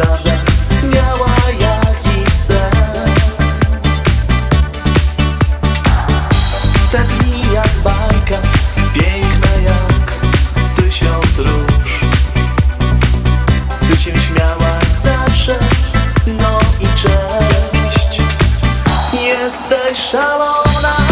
Zawsze prawda miała jakiś sens. Te dni jak bajka, piękne jak tysiąc róż. Ty się śmiałaś zawsze, no i cześć. Jesteś szalona,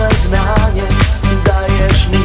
Na pożegnanie dajesz mi